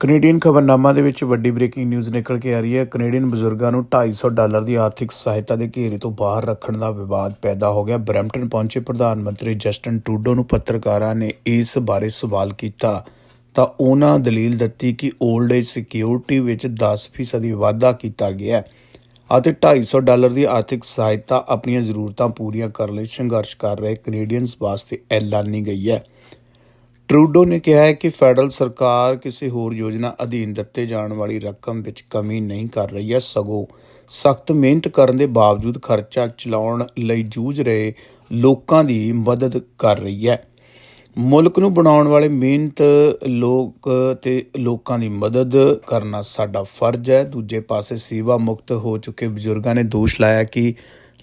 Canadian ਖਬਰਨਾਮਾ ਦੇ ਵਿੱਚ ਵੱਡੀ ਬ੍ਰੇਕਿੰਗ ਨਿਊਜ਼ ਨਿਕਲ ਕੇ ਆ ਰਹੀ ਹੈ। ਕੈਨੇਡੀਅਨ ਬਜ਼ੁਰਗਾਂ ਨੂੰ 250 ਡਾਲਰ ਦੀ ਆਰਥਿਕ ਸਹਾਇਤਾ ਦੇ ਘੇਰੇ ਤੋਂ ਬਾਹਰ ਰੱਖਣ ਦਾ ਵਿਵਾਦ ਪੈਦਾ ਹੋ ਗਿਆ। ਬਰੈਂਪਟਨ ਪਹੁੰਚੇ ਪ੍ਰਧਾਨ ਮੰਤਰੀ ਜਸਟਨ ਟਰੂਡੋ ਨੂੰ ਪੱਤਰਕਾਰਾਂ ਨੇ ਇਸ ਬਾਰੇ ਸਵਾਲ ਕੀਤਾ। ਤਾਂ ਉਹਨਾਂ ਦਲੀਲ ਦਿੱਤੀ ਕਿ 올ਡ ਏਜ ਸਿਕਿਉਰਿਟੀ ਵਿੱਚ 10% ਦੀ ਵਾਧਾ ਕੀਤਾ ਗਿਆ ਹੈ ਅਤੇ 250 ਡਾਲਰ ਦੀ ਆਰਥਿਕ ਸਹਾਇਤਾ ਆਪਣੀਆਂ ਜ਼ਰੂਰਤਾਂ ਪੂਰੀਆਂ ਕਰਨ ਲਈ ਸੰਘਰਸ਼ ਕਰ ਰਹੇ ਕੈਨੇਡੀਅਨਸ ਵਾਸਤੇ ਐਲਾਨੀ ਗਈ ਹੈ। ਟਰੂਡੋ ਨੇ ਕਿਹਾ ਹੈ ਕਿ ਫੈਡਰਲ ਸਰਕਾਰ ਕਿਸੇ ਹੋਰ ਯੋਜਨਾ ਅਧੀਨ ਦਿੱਤੇ ਜਾਣ ਵਾਲੀ ਰਕਮ ਵਿੱਚ ਕਮੀ ਨਹੀਂ ਕਰ ਰਹੀ ਹੈ। ਸਗੋਂ ਸਖਤ ਮਿਹਨਤ ਕਰਨ ਦੇ ਬਾਵਜੂਦ ਖਰਚਾ ਚਲਾਉਣ ਲਈ ਜੂਝ ਰਹੇ ਲੋਕਾਂ ਦੀ ਮਦਦ ਕਰ ਰਹੀ ਹੈ। ਮੁਲਕ ਨੂੰ ਬਣਾਉਣ ਵਾਲੇ ਮਿਹਨਤ ਲੋਕ ਤੇ ਲੋਕਾਂ ਦੀ ਮਦਦ ਕਰਨਾ ਸਾਡਾ ਫਰਜ਼ ਹੈ। ਦੂਜੇ ਪਾਸੇ ਸੇਵਾ ਮੁਕਤ ਹੋ ਚੁੱਕੇ ਬਜ਼ੁਰਗਾਂ ਨੇ ਦੋਸ਼ ਲਾਇਆ ਕਿ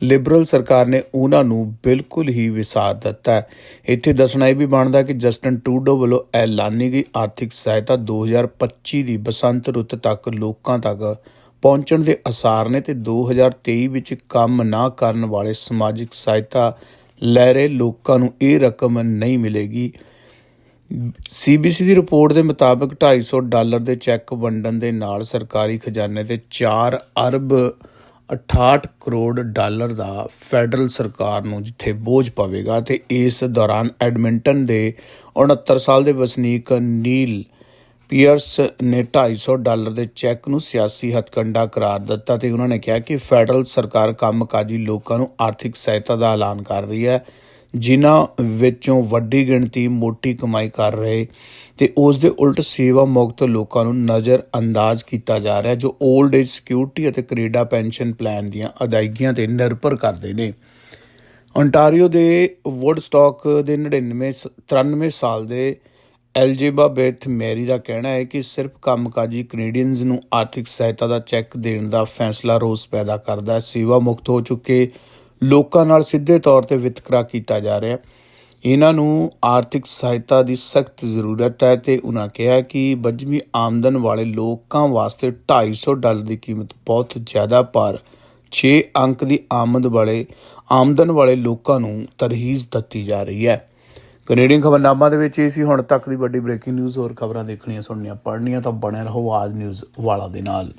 ਲਿਬਰਲ ਸਰਕਾਰ ਨੇ ਉਹਨਾਂ ਨੂੰ ਬਿਲਕੁਲ ਹੀ ਵਿਸਾਰ ਦਿੱਤਾ ਇੱਥੇ ਦੱਸਣਾ ਇਹ ਵੀ ਬਣਦਾ ਕਿ ਜਸਟਨ ਟਰੂਡੋ ਵੱਲੋਂ ਐਲਾਨੀ ਗਈ ਆਰਥਿਕ ਸਹਾਇਤਾ 2025 ਦੀ ਬਸੰਤ ਰੁੱਤ ਤੱਕ ਲੋਕਾਂ ਤੱਕ ਪਹੁੰਚਣ ਦੇ ਅਸਾਰ ਨੇ ਤੇ 2023 ਵਿੱਚ ਕੰਮ ਨਾ ਕਰਨ ਵਾਲੇ ਸਮਾਜਿਕ ਸਹਾਇਤਾ ਲੈ ਰਹੇ ਲੋਕਾਂ ਨੂੰ ਇਹ ਰਕਮ ਨਹੀਂ ਮਿਲੇਗੀ। ਸੀਬੀਸੀ ਦੀ ਰਿਪੋਰਟ ਦੇ ਮੁਤਾਬਕ 250 ਡਾਲਰ ਦੇ ਚੈੱਕ ਵੰਡਣ ਦੇ ਨਾਲ ਸਰਕਾਰੀ ਖਜ਼ਾਨੇ ਤੇ 4 ਅਰਬ 68 ਕਰੋੜ ਡਾਲਰ ਦਾ ਫੈਡਰਲ ਸਰਕਾਰ ਨੂੰ ਜਿੱਥੇ ਬੋਝ ਪਵੇਗਾ ਤੇ ਇਸ ਦੌਰਾਨ ਐਡਮਿੰਟਨ ਦੇ 69 ਸਾਲ ਦੇ ਵਸਨੀਕ ਨੀਲ ਪੀਅਰਸ ਨੇ 250 ਡਾਲਰ ਦੇ ਚੈੱਕ ਨੂੰ ਸਿਆਸੀ ਹਥਕੰਡਾ ਕਰਾਰ ਦਿੱਤਾ ਤੇ ਉਹਨਾਂ ਨੇ ਕਿਹਾ ਕਿ ਫੈਡਰਲ ਸਰਕਾਰ ਕੰਮਕਾਜੀ ਲੋਕਾਂ ਨੂੰ ਆਰਥਿਕ ਸਹਾਇਤਾ ਦਾ ਐਲਾਨ ਕਰ ਰਹੀ ਹੈ। ਜਿਨ੍ਹਾਂ ਵਿੱਚੋਂ ਵੱਡੀ ਗਿਣਤੀ ਮੋਟੀ ਕਮਾਈ ਕਰ ਰਹੇ ਤੇ ਉਸ ਦੇ ਉਲਟ ਸੇਵਾ ਮੁਕਤ ਲੋਕਾਂ ਨੂੰ ਨਜ਼ਰ ਅੰਦਾਜ਼ ਕੀਤਾ ਜਾ ਰਿਹਾ ਜੋ 올ਡ ਏਜ ਸਿਕਿਉਰਿਟੀ ਅਤੇ ਕੈਨੇਡਾ ਪੈਨਸ਼ਨ ਪਲਾਨ ਦੀਆਂ ਅਦਾਇਗੀਆਂ ਤੇ ਨਿਰਭਰ ਕਰਦੇ ਨੇ। ਓਨਟਾਰੀਓ ਦੇ ਵੁੱਡਸਟਾਕ ਦੇ 99 ਸ- 93 ਸਾਲ ਦੇ ਐਲਜੇਬਾ ਬੇਥ ਮੈਰੀ ਦਾ ਕਹਿਣਾ ਹੈ ਕਿ ਸਿਰਫ ਕੰਮਕਾਜੀ ਕੈਨੇਡੀਅਨਜ਼ ਨੂੰ ਆਰਥਿਕ ਸਹਾਇਤਾ ਦਾ ਚੈੱਕ ਦੇਣ ਦਾ ਫੈਸਲਾ ਰੋਸ ਪੈਦਾ ਕਰਦਾ ਹੈ। ਸੇਵਾ ਮੁਕਤ ਹੋ ਚੁੱਕੇ ਲੋਕਾਂ ਨਾਲ ਸਿੱਧੇ ਤੌਰ ਤੇ ਵਿਤਕਰਾ ਕੀਤਾ ਜਾ ਰਿਹਾ ਹੈ। ਇਹਨਾਂ ਨੂੰ ਆਰਥਿਕ ਸਹਾਇਤਾ ਦੀ ਸਖਤ ਜ਼ਰੂਰਤ ਹੈ ਤੇ ਉਹਨਾਂ ਕਿਹਾ ਕਿ ਵੱਜਵੀਂ ਆਮਦਨ ਵਾਲੇ ਲੋਕਾਂ ਵਾਸਤੇ 250 ਡਾਲਰ ਦੀ ਕੀਮਤ ਬਹੁਤ ਜ਼ਿਆਦਾ ਪਰ 6 ਅੰਕ ਦੀ ਆਮਦ ਵਾਲੇ, ਆਮਦਨ ਵਾਲੇ ਲੋਕਾਂ ਨੂੰ ਤਰਹੀਜ਼ ਦਿੱਤੀ ਜਾ ਰਹੀ ਹੈ। ਕੈਨੇਡੀਅਨ ਖਬਰਨਾਮਾ ਦੇ ਵਿੱਚ ਇਹ ਸੀ, ਹੁਣ ਤੱਕ ਦੀ ਵੱਡੀ ਬ੍ਰੇਕਿੰਗ ਨਿਊਜ਼ ਹੋਰ ਖਬਰਾਂ ਦੇਖਣੀਆਂ, ਸੁਣਨੀਆਂ, ਪੜ੍ਹਨੀਆਂ ਤਾਂ ਬਣੇ ਰਹੋ ਆਜ ਨਿਊਜ਼ ਵਾਲਾ ਦੇ ਨਾਲ।